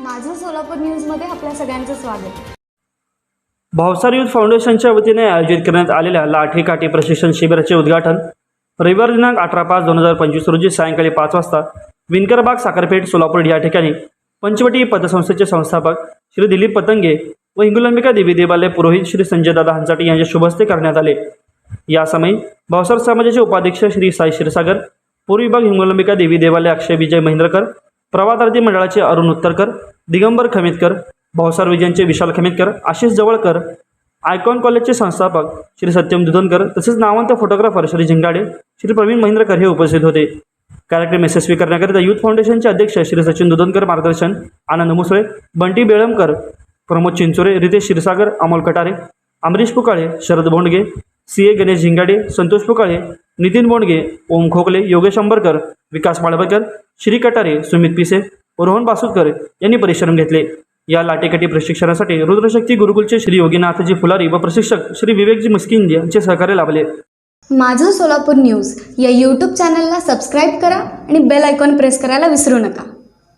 माझं सोलापूर न्यूजमध्ये आपल्या सगळ्यांचं स्वागत. भावसार युथ फाउंडेशनच्या वतीने आयोजित करण्यात आलेल्या लाठी काठी प्रशिक्षण शिबिराचे उद्घाटन रविवार दिनांक अठरा पाच दोन हजार पंचवीस रोजी सायंकाळी पाच वाजता विनकरबाग साखरपेठ सोलापूर या ठिकाणी पंचवटी पतसंस्थेचे संस्थापक श्री दिलीप पतंगे व हिंगुलांबिका देवी देवालय पुरोहित श्री संजय दादा हंचाटी यांच्या शुभहस्ते करण्यात आले. यासमयी भावसार समाजाचे उपाध्यक्ष श्री साई क्षीरसागर पूर्व विभाग हिंगोलंबिका देवी देवालय अक्षय विजय महेंद्रकर प्रवादार्थी मंडळाचे अरुण उत्तरकर दिगंबर खमितकर भावसार विजयांचे विशाल खमितकर आशिष जवळकर आयकॉन कॉलेजचे संस्थापक श्री सत्यम दुधनकर तसेच नावांत फोटोग्राफर श्री झिंगाडे श्री प्रवीण महेंद्रकर हे उपस्थित होते. कार्यक्रम यशस्वी करण्याकरिता यूथ फाउंडेशनचे अध्यक्ष श्री सचिन दुधनकर मार्गदर्शन आनंद मुसळे बंटी बेळमकर प्रमोद चिंचोरे रितेश क्षीरसागर अमोल कटारे अमरीश पुकाळे शरद बोंडगे सी ए गणेश झिंगाडे संतोष पुकाळे नितीन बोंडगे ओम खोकले योगेश अंबरकर विकास माळबकर श्री कटारे सुमित पिसे रोहन बासुदकर यांनी परिश्रम घेतले. या लाटेकाठी प्रशिक्षणासाठी रुद्रशक्ती गुरुकुलचे श्री योगीनाथजी फुलारी व प्रशिक्षक श्री विवेकजी मस्किन यांचे सहकार्य लाभले. माझं सोलापूर न्यूज या यूट्यूब चॅनलला सबस्क्राईब करा आणि बेल आयकॉन प्रेस करायला विसरू नका.